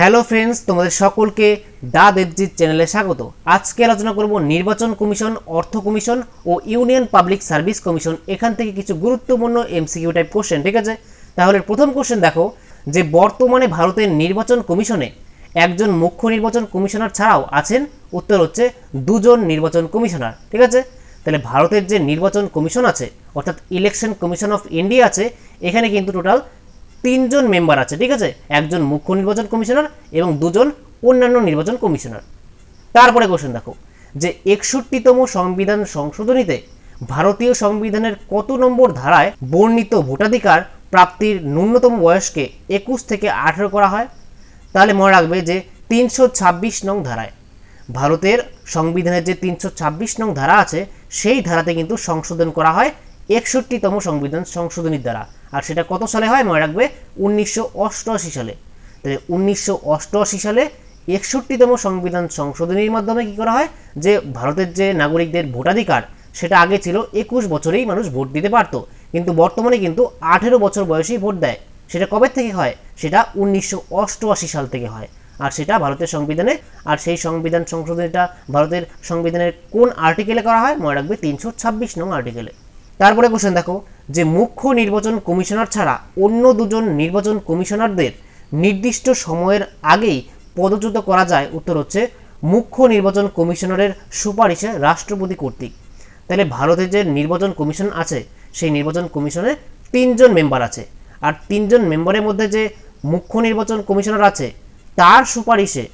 Hello friends, তোমাদের সকলকে দা দেবজিৎ চ্যানেলে স্বাগত। আজকে আলোচনা করব নির্বাচন কমিশন, অর্থ কমিশন ও ইউনিয়ন পাবলিক সার্ভিস কমিশন। এখান থেকে কিছু গুরুত্বপূর্ণ এমসিকিউ টাইপ কোশ্চেন, ঠিক আছে? তাহলে প্রথম কোশ্চেন দেখো, যে বর্তমানে ভারতের নির্বাচন কমিশনে একজন মুখ্য নির্বাচন কমিশনার ছাড়াও আছেন, উত্তর হচ্ছে দুজন নির্বাচন কমিশনার, ঠিক আছে? তাহলে ভারতের যে নির্বাচন কমিশন আছে, অর্থাৎ ইলেকশন কমিশন অফ ইন্ডিয়া আছে, এখানে কিন্তু টোটাল তিনজন মেম্বার আছে, ঠিক আছে? একজন মুখ্য নির্বাচন কমিশনার এবং দুজন অন্যান্য নির্বাচন কমিশনার। তারপরে কোশ্চেন দেখো, যে একষট্টিতম সংবিধান সংশোধনীতে ভারতীয় সংবিধানের কত নম্বর ধারায় বর্ণিত ভোটাধিকার প্রাপ্তির ন্যূনতম বয়সকে একুশ থেকে আঠেরো করা হয়? তাহলে মনে রাখবে যে তিনশো ছাব্বিশ নং ধারায়, ভারতের সংবিধানের যে তিনশো ছাব্বিশ নং ধারা আছে, সেই ধারাতে কিন্তু সংশোধন করা হয় একষট্টিতম সংবিধান সংশোধনীর দ্বারা। আর সেটা কত সালে হয় মনে রাখবে? উনিশশো অষ্টআশি সালে। তাহলে উনিশশো অষ্টআশি সালে একষট্টিতম সংবিধান সংশোধনীর মাধ্যমে কি করা হয়? যে ভারতের যে নাগরিকদের ভোটাধিকার, সেটা আগে ছিল একুশ বছরেই মানুষ ভোট দিতে পারতো। কিন্তু বর্তমানে কিন্তু আঠেরো বছর বয়সেই ভোট দেয়। সেটা কবে থেকে হয়? সেটা উনিশশো অষ্টআশি সাল থেকে হয়। আর সেটা ভারতের সংবিধানে, আর সেই সংবিধান সংশোধনীটা ভারতের সংবিধানের কোন আর্টিকেলে করা হয়? মনে রাখবে তিনশো ছাব্বিশ নং আর্টিকেলে তারপরে কোশ্চেন দেখো, যে মুখ্য নির্বাচন কমিশনার ছাড়া অন্য দুজন নির্বাচন কমিশনারদের নির্দিষ্ট সময়ের আগেই পদচ্যুত করা যায়। উত্তর হচ্ছে, মুখ্য নির্বাচন কমিশনারের সুপারিশে রাষ্ট্রপতি কর্তৃক। তাহলে ভারতের যে নির্বাচন কমিশন আছে, সেই নির্বাচন কমিশনে তিনজন মেম্বার আছে। আর তিনজন মেম্বারের মধ্যে যে মুখ্য নির্বাচন কমিশনার আছে, তার সুপারিশে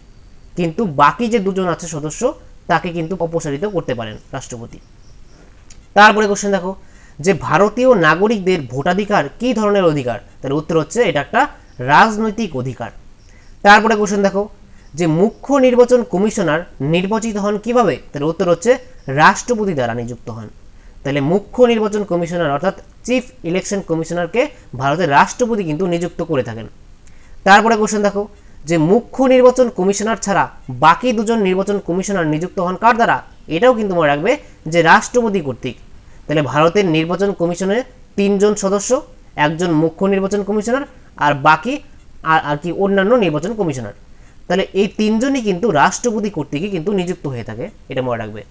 কিন্তু বাকি যে দুজন আছে সদস্য, তাকে কিন্তু অপসারিত করতে পারেন রাষ্ট্রপতি। তারপরে কোশ্চেন দেখো যে ভারতীয় নাগরিকদের ভোটাধিকার কী ধরনের অধিকার? তাহলে উত্তর হচ্ছে, এটা একটা রাজনৈতিক অধিকার। তারপরে কোশ্চেন দেখো, যে মুখ্য নির্বাচন কমিশনার নির্বাচিত হন কীভাবে? তাহলে উত্তর হচ্ছে, রাষ্ট্রপতি দ্বারা নিযুক্ত হন। তাহলে মুখ্য নির্বাচন কমিশনার অর্থাৎ চিফ ইলেকশন কমিশনারকে ভারতের রাষ্ট্রপতি কিন্তু নিযুক্ত করে থাকেন। তারপরে কোশ্চেন দেখো, যে মুখ্য নির্বাচন কমিশনার ছাড়া বাকি দুজন নির্বাচন কমিশনার নিযুক্ত হন কার দ্বারা? এটাও কিন্তু মনে রাখবে যে রাষ্ট্রপতি কর্তৃক। তাহলে ভারতের নির্বাচন কমিশনে তিনজন সদস্য, একজন মুখ্য নির্বাচন কমিশনার আর বাকি আর আর কি অন্যান্য নির্বাচন কমিশনার। তাহলে এই তিনজনই কিন্তু রাষ্ট্রপতি কর্তৃকই কিন্তু নিযুক্ত হয়ে থাকে, এটা মনে রাখবে।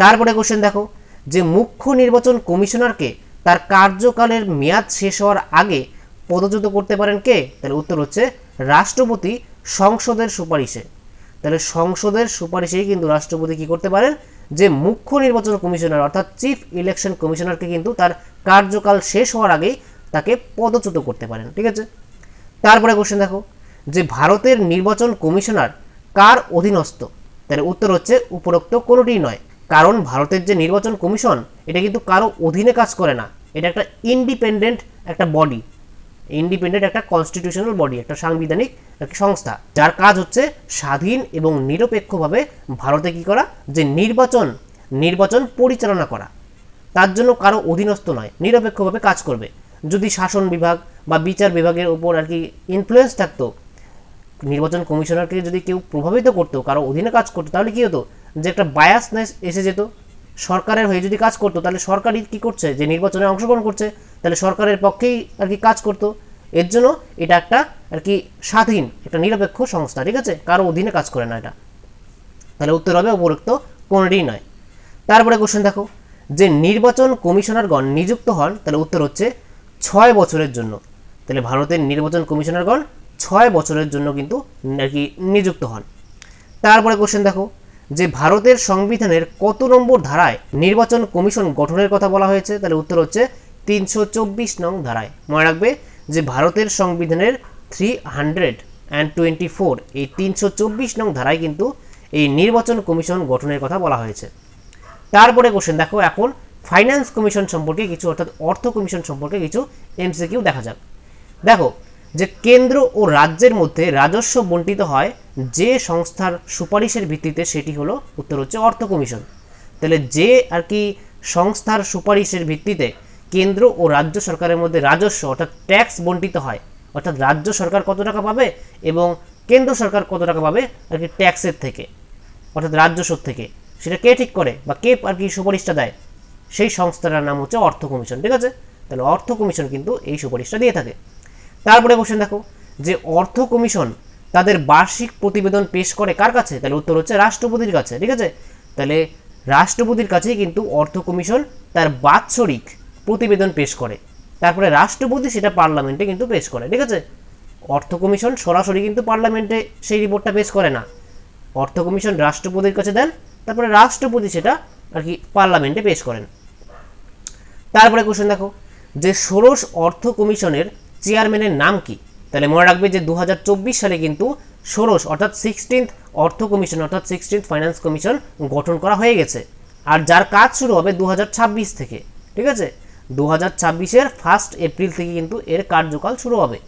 তারপরে কোশ্চেন দেখো, যে মুখ্য নির্বাচন কমিশনারকে তার কার্যকালের মেয়াদ শেষ হওয়ার আগে পদচ্যুত করতে পারেন কে? তাহলে উত্তর হচ্ছে রাষ্ট্রপতি সংসদের সুপারিশে। তাহলে সংসদের সুপারিশেই কিন্তু রাষ্ট্রপতি কি করতে পারেন? যে মুখ্য নির্বাচন কমিশনার, অর্থাৎ চিফ ইলেকশন কমিশনারকে কিন্তু তার কার্যকাল শেষ হওয়ার আগেই তাকে পদচ্যুত করতে পারেন, ঠিক আছে? তারপরে কোশ্চেন দেখো, যে ভারতের নির্বাচন কমিশনার কার অধীনস্থ? তাহলে উত্তর হচ্ছে উপরোক্ত কোনোটিই নয়। কারণ ভারতের যে নির্বাচন কমিশন, এটা কিন্তু কারও অধীনে কাজ করে না। এটা একটা ইন্ডিপেন্ডেন্ট একটা বডি ইন্ডিপেন্ডেন্ট একটা কনস্টিটিউশনাল বডি একটা সাংবিধানিক সংস্থা। যার কাজ হচ্ছে স্বাধীন এবং নিরপেক্ষভাবে ভারতে কি করা? যে নির্বাচন নির্বাচন পরিচালনা করা। তার জন্য কারও অধীনস্থ নয়, নিরপেক্ষভাবে কাজ করবে। যদি শাসন বিভাগ বা বিচার বিভাগের উপর আর কি ইনফ্লুয়েন্স থাকতো, নির্বাচন কমিশনারকে যদি কেউ প্রভাবিত করতো, কারও অধীনে কাজ করতো, তাহলে কি হতো? যে একটা বায়াসনেস এসে যেত। সরকারের হয়ে যদি কাজ করতো, তাহলে সরকারই কি করছে? যে নির্বাচনে অংশগ্রহণ করছে, তাহলে সরকারের পক্ষেই আর কি কাজ করতো। এর জন্য এটা একটা আর কি স্বাধীন, একটা নিরপেক্ষ সংস্থা, ঠিক আছে? কারও অধীনে কাজ করে না এটা। তাহলে উত্তর হবে উপরোক্ত কোনোটিই নয়। তারপরে কোশ্চেন দেখো। যে নির্বাচন কমিশনারগণ নিযুক্ত হন, তাহলে উত্তর হচ্ছে ছয় বছরের জন্য। তাহলে ভারতের নির্বাচন কমিশনারগণ ছয় বছরের জন্য কিন্তু আর কি নিযুক্ত হন। তারপরে কোশ্চেন দেখো। যে ভারতের সংবিধানের কত নম্বর ধারায় নির্বাচন কমিশন গঠনের কথা বলা হয়েছে, তাহলে উত্তর হচ্ছে তিনশো চব্বিশ নং ধারায়। মনে রাখবে যে ভারতের সংবিধানের three hundred and twenty four এই তিনশো চব্বিশ নং ধারায় কিন্তু এই নির্বাচন কমিশন গঠনের কথা বলা হয়েছে। তারপরে কোশ্চেন দেখো, এখন ফাইন্যান্স কমিশন সম্পর্কে কিছু, অর্থাৎ অর্থ কমিশন সম্পর্কে কিছু এমসিকিউ দেখা যাক। দেখো যে কেন্দ্র ও রাজ্যের মধ্যে রাজস্ব বন্টিত হয়, যে সংস্থার সুপারিশের ভিত্তিতে সেটি হলো উত্তর হচ্ছে অর্থ কমিশন। তাহলে যে আর কি সংস্থার সুপারিশের ভিত্তিতে কেন্দ্র ও রাজ্য সরকারের মধ্যে রাজস্ব অর্থাৎ ট্যাক্স বন্টিত হয়, অর্থাৎ রাজ্য সরকার কত টাকা পাবে এবং কেন্দ্র সরকার কত টাকা পাবে আর কি ট্যাক্সের থেকে, অর্থাৎ রাজ্যস্ব থেকে, সেটা কে ঠিক করে বা কে আর কি সুপারিশটা দেয়? সেই সংস্থাটার নাম হচ্ছে অর্থ কমিশন, ঠিক আছে? তাহলে অর্থ কমিশন কিন্তু এই সুপারিশটা দিয়ে থাকে। তারপরে কোশ্চেন দেখো, যে অর্থ কমিশন তাদের বার্ষিক প্রতিবেদন পেশ করে কার কাছে? তাহলে উত্তর হচ্ছে রাষ্ট্রপতির কাছে, ঠিক আছে? তাহলে রাষ্ট্রপতির কাছেই কিন্তু অর্থ কমিশন তার বাৎসরিক প্রতিবেদন পেশ করে। তারপরে রাষ্ট্রপতি সেটা পার্লামেন্টে কিন্তু পেশ করে, ঠিক আছে? অর্থ কমিশন সরাসরি কিন্তু পার্লামেন্টে সেই রিপোর্টটা পেশ করে না। অর্থ কমিশন রাষ্ট্রপতির কাছে দেন, তারপরে রাষ্ট্রপতি সেটা আর কি পার্লামেন্টে পেশ করেন। তারপরে কোশ্চেন দেখো, যে ষোড়শ অর্থ কমিশনের চেয়ারম্যানের নাম কি? তাহলে মনে রাখবে যে দু হাজার চব্বিশ সালে কিন্তু ষোড়শ অর্থাৎ সিক্সটিন্থ অর্থ কমিশন অর্থাৎ সিক্সটিন্থ ফাইন্যান্স কমিশন গঠন করা হয়ে গেছে। আর যার কাজ শুরু হবে দু হাজার ছাব্বিশ থেকে, ঠিক আছে? দু হাজার ছাব্বিশের ফার্স্ট এপ্রিল থেকে কিন্তু এর কার্যকাল শুরু হবে।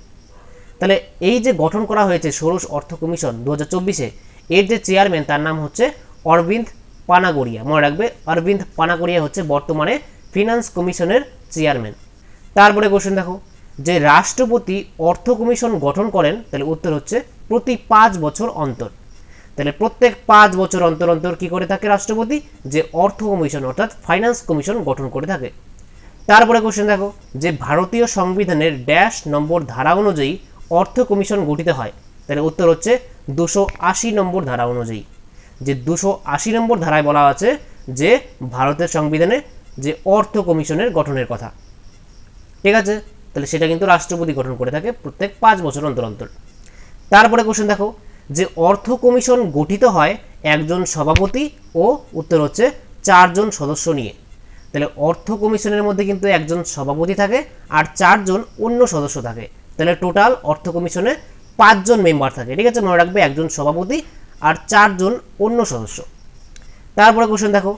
তাহলে এই যে গঠন করা হয়েছে ষোড়শ অর্থ কমিশন দু হাজার চব্বিশে, এর যে চেয়ারম্যান তার নাম হচ্ছে অরবিন্দ পানাগড়িয়া। মনে রাখবে, অরবিন্দ পানাগড়িয়া হচ্ছে বর্তমানে ফিনান্স কমিশনের চেয়ারম্যান। তারপরে কোশ্চেন দেখো। যে রাষ্ট্রপতি অর্থ কমিশন গঠন করেন, তাহলে উত্তর হচ্ছে প্রতি পাঁচ বছর অন্তর। তাহলে প্রত্যেক পাঁচ বছর অন্তর অন্তর কি করে থাকে রাষ্ট্রপতি? যে অর্থ কমিশন, অর্থাৎ ফাইন্যান্স কমিশন গঠন করে থাকে। তারপরে কোশ্চেন দেখো, যে ভারতীয় সংবিধানের ড্যাশ নম্বর ধারা অনুযায়ী অর্থ কমিশন গঠিত হয়, তাহলে উত্তর হচ্ছে দুশো আশি নম্বর ধারা অনুযায়ী। যে দুশো আশি নম্বর ধারায় বলা আছে যে ভারতের সংবিধানে যে অর্থ কমিশনের গঠনের কথা। ঠিক আছে? তাহলে সেটা কিন্তু রাষ্ট্রপতি গঠন করে থাকে প্রত্যেক পাঁচ বছর অন্তর অন্তর। তারপরে কোশ্চেন দেখো, যে অর্থ কমিশন গঠিত হয় একজন সভাপতি ও উত্তর হচ্ছে চারজন সদস্য নিয়ে। তাহলে অর্থ কমিশনের মধ্যে কিন্তু একজন সভাপতি থাকে আর চারজন অন্য সদস্য থাকে। তাহলে টোটাল অর্থ কমিশনে পাঁচজন মেম্বার থাকে, ঠিক আছে? মনে রাখবে একজন সভাপতি আর চারজন অন্য সদস্য। তারপরে কোশ্চেন দেখো,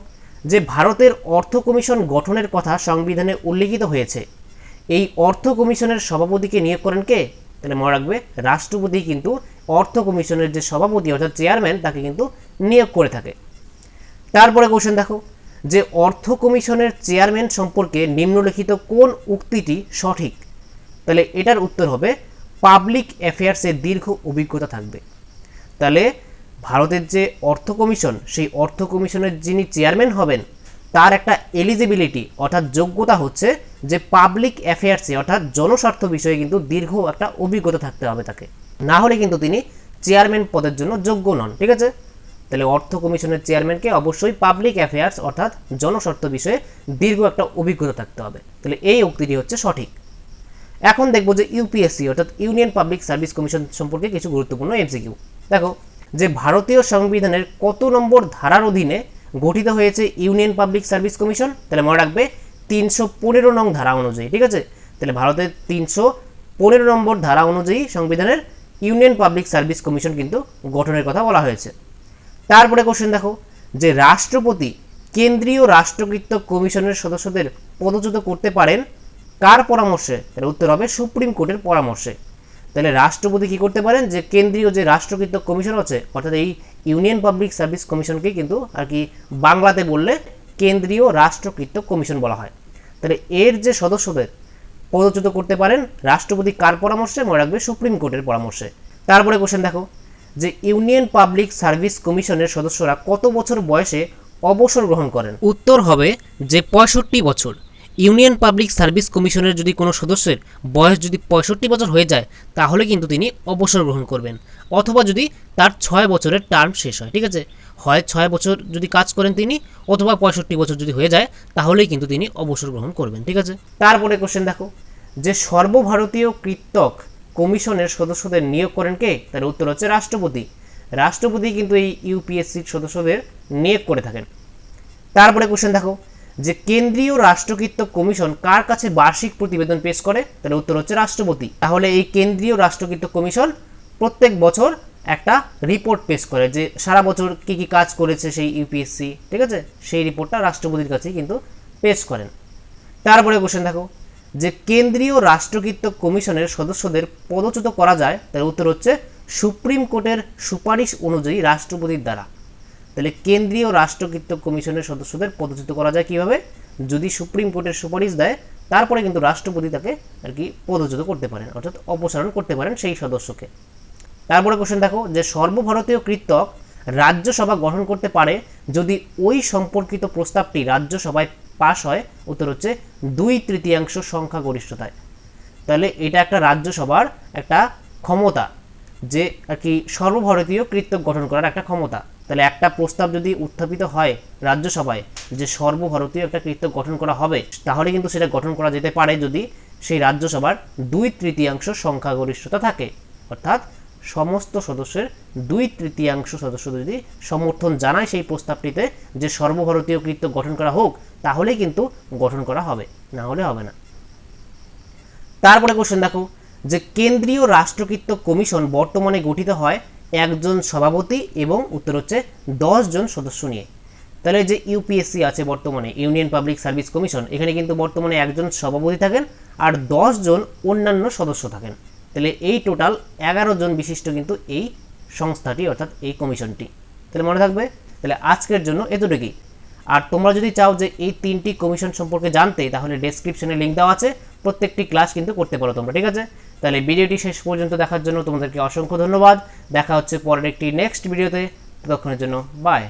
যে ভারতের অর্থ কমিশন গঠনের কথা সংবিধানে উল্লেখিত হয়েছে এই অর্থ কমিশনের সভাপতিকে নিয়োগ করেন কে? তাহলে মনে রাখবে, রাষ্ট্রপতি কিন্তু অর্থ কমিশনের যে সভাপতি, অর্থাৎ চেয়ারম্যান, তাকে কিন্তু নিয়োগ করে থাকে। তারপরে কোশ্চেন দেখো, যে অর্থ কমিশনের চেয়ারম্যান সম্পর্কে নিম্নলিখিত কোন উক্তিটি সঠিক? তাহলে এটার উত্তর হবে, পাবলিক অ্যাফেয়ার্সের দীর্ঘ অভিজ্ঞতা থাকবে। তাহলে ভারতের যে অর্থ কমিশন, সেই অর্থ কমিশনের যিনি চেয়ারম্যান হবেন, তার একটা এলিজিবিলিটি অর্থাৎ যোগ্যতা হচ্ছে যে পাবলিক অ্যাফেয়ার্সে অর্থাৎ জনস্বার্থ বিষয়ে কিন্তু দীর্ঘ একটা অভিজ্ঞতা থাকতে হবে তাকে। না হলে কিন্তু তিনি চেয়ারম্যান পদের জন্য যোগ্য নন, ঠিক আছে? তাহলে অর্থ কমিশনের চেয়ারম্যানকে অবশ্যই পাবলিক অ্যাফেয়ার্স অর্থাৎ জনস্বার্থ বিষয়ে দীর্ঘ একটা অভিজ্ঞতা থাকতে হবে। তাহলে এই উক্তিটি হচ্ছে সঠিক। এখন দেখব যে ইউপিএসসি অর্থাৎ ইউনিয়ন পাবলিক সার্ভিস কমিশন সম্পর্কে কিছু গুরুত্বপূর্ণ এমসিকিউ দেখো, যে ভারতীয় সংবিধানের কত নম্বর ধারার অধীনে গঠিত হয়েছে ইউনিয়ন পাবলিক সার্ভিস কমিশন তাহলে মনে রাখবে তিনশো পনেরো নং ধারা অনুযায়ী, ঠিক আছে? তাহলে ভারতের তিনশো পনেরো নম্বর ধারা অনুযায়ী সংবিধানের ইউনিয়ন পাবলিক সার্ভিস কমিশন কিন্তু গঠনের কথা বলা হয়েছে। তারপরে কোশ্চেন দেখো, যে রাষ্ট্রপতি কেন্দ্রীয় রাষ্ট্রকৃত কমিশনের সদস্যদের পদচ্যুত করতে পারেন কার পরামর্শে? তাহলে উত্তর হবে সুপ্রিম কোর্টের পরামর্শে। তাহলে রাষ্ট্রপতি কি করতে পারেন? যে কেন্দ্রীয় যে রাষ্ট্রকৃত কমিশন আছে, অর্থাৎ এই ইউনিয়ন পাবলিক সার্ভিস কমিশনকে কিন্তু আর কি বাংলাতে বললে কেন্দ্রীয় রাষ্ট্রকৃত কমিশন বলা হয়। তাহলে এর যে সদস্যদের পদচ্যুত করতে পারেন, রাষ্ট্রপতি কার পরামর্শে? মনে রাখবে সুপ্রিম কোর্টের পরামর্শে। তারপরে কোশ্চেন দেখো, যে ইউনিয়ন পাবলিক সার্ভিস কমিশনের সদস্যরা কত বছর বয়সে অবসর গ্রহণ করেন? উত্তর হবে যে পঁয়ষট্টি বছর। ইউনিয়ন পাবলিক সার্ভিস কমিশনের যদি কোনো সদস্যের বয়স যদি পঁয়ষট্টি বছর হয়ে যায়, তাহলে কিন্তু তিনি অবসর গ্রহণ করবেন। অথবা যদি তার ছয় বছরের টার্ম শেষ হয়, ঠিক আছে? হয় ছয় বছর যদি কাজ করেন তিনি অথবা পঁয়ষট্টি বছর যদি হয়ে যায়, তাহলেই কিন্তু তিনি অবসর গ্রহণ করবেন, ঠিক আছে? তারপরে কোশ্চেন দেখো, যে সর্বভারতীয় কৃতক কমিশনের সদস্যদের নিয়োগ করেন কে? তার উত্তর হচ্ছে রাষ্ট্রপতি। রাষ্ট্রপতি কিন্তু এই ইউপিএসসির সদস্যদের নিয়োগ করে থাকেন। তারপরে কোশ্চেন দেখো, যে কেন্দ্রীয় রাষ্ট্রকৃত কমিশন কার কাছে বার্ষিক প্রতিবেদন পেশ করে? তাহলে উত্তর হচ্ছে রাষ্ট্রপতি। তাহলে এই কেন্দ্রীয় রাষ্ট্রকৃত কমিশন প্রত্যেক বছর একটা রিপোর্ট পেশ করে যে সারা বছর কি কি কাজ করেছে সেই ইউপিএসসি ঠিক আছে? সেই রিপোর্টটা রাষ্ট্রপতির কাছে কিন্তু পেশ করেন। তারপরে কোশ্চেন দেখো, যে কেন্দ্রীয় রাষ্ট্রকৃত কমিশনের সদস্যদের পদচ্যুত করা যায়? তার উত্তর হচ্ছে সুপ্রিম কোর্টের সুপারিশ অনুযায়ী রাষ্ট্রপতির দ্বারা। তাহলে কেন্দ্রীয় রাষ্ট্রকৃত কমিশনের সদস্যদের পদচ্যুত করা যায় কীভাবে? যদি সুপ্রিম কোর্টের সুপারিশ দেয়, তারপরে কিন্তু রাষ্ট্রপতি তাকে আর কি পদচ্যুত করতে পারেন, অর্থাৎ অপসারণ করতে পারেন সেই সদস্যকে। তারপরে কোশ্চেন দেখো, যে সর্বভারতীয় কৃতক রাজ্যসভা গঠন করতে পারে যদি ওই সম্পর্কিত প্রস্তাবটি রাজ্যসভায় পাশ হয়, উত্তর হচ্ছে দুই তৃতীয়াংশ সংখ্যাগরিষ্ঠতায়। তাহলে এটা একটা রাজ্যসভার একটা ক্ষমতা, যে আর কি সর্বভারতীয় কৃত্য গঠন করার একটা ক্ষমতা। তাহলে একটা প্রস্তাব যদি উত্থাপিত হয় রাজ্যসভায় যে সর্বভারতীয় একটা কৃত্য গঠন করা হবে, তাহলে কিন্তু সেটা গঠন করা যেতে পারে যদি সেই রাজ্যসভার দুই তৃতীয়াংশ সংখ্যাগরিষ্ঠতা থাকে। অর্থাৎ সমস্ত সদস্যের দুই তৃতীয়াংশ সদস্য যদি সমর্থন জানায় সেই প্রস্তাবটিতে যে সর্বভারতীয় কৃত্য গঠন করা হোক, তাহলেই কিন্তু গঠন করা হবে, না হলে হবে না। তারপরে কোশ্চেন দেখো, যে কেন্দ্রীয় রাষ্ট্রকৃত্য কমিশন বর্তমানে গঠিত হয় একজন সভাপতি এবং উত্তর হচ্ছে জন সদস্য নিয়ে। তাহলে যে ইউপিএসসি আছে বর্তমানে, ইউনিয়ন পাবলিক সার্ভিস কমিশন, এখানে কিন্তু বর্তমানে একজন সভাপতি থাকেন আর জন অন্যান্য সদস্য থাকেন। তাহলে এই টোটাল এগারো জন বিশিষ্ট কিন্তু এই সংস্থাটি, অর্থাৎ এই কমিশনটি। তাহলে মনে থাকবে, তাহলে আজকের জন্য এতটুকুই। আর তোমরা যদি চাও যে এই তিনটি কমিশন সম্পর্কে জানতে, তাহলে ডেসক্রিপশনে লিঙ্ক দেওয়া আছে। প্রত্যেকটি ক্লাস কিন্তু করতে পারো তোমরা, ঠিক আছে? তাহলে ভিডিওটি শেষ পর্যন্ত দেখার জন্য তোমাদেরকে অসংখ্য ধন্যবাদ। দেখা হচ্ছে পরের একটি নেক্সট ভিডিওতে ততক্ষণের জন্য বাই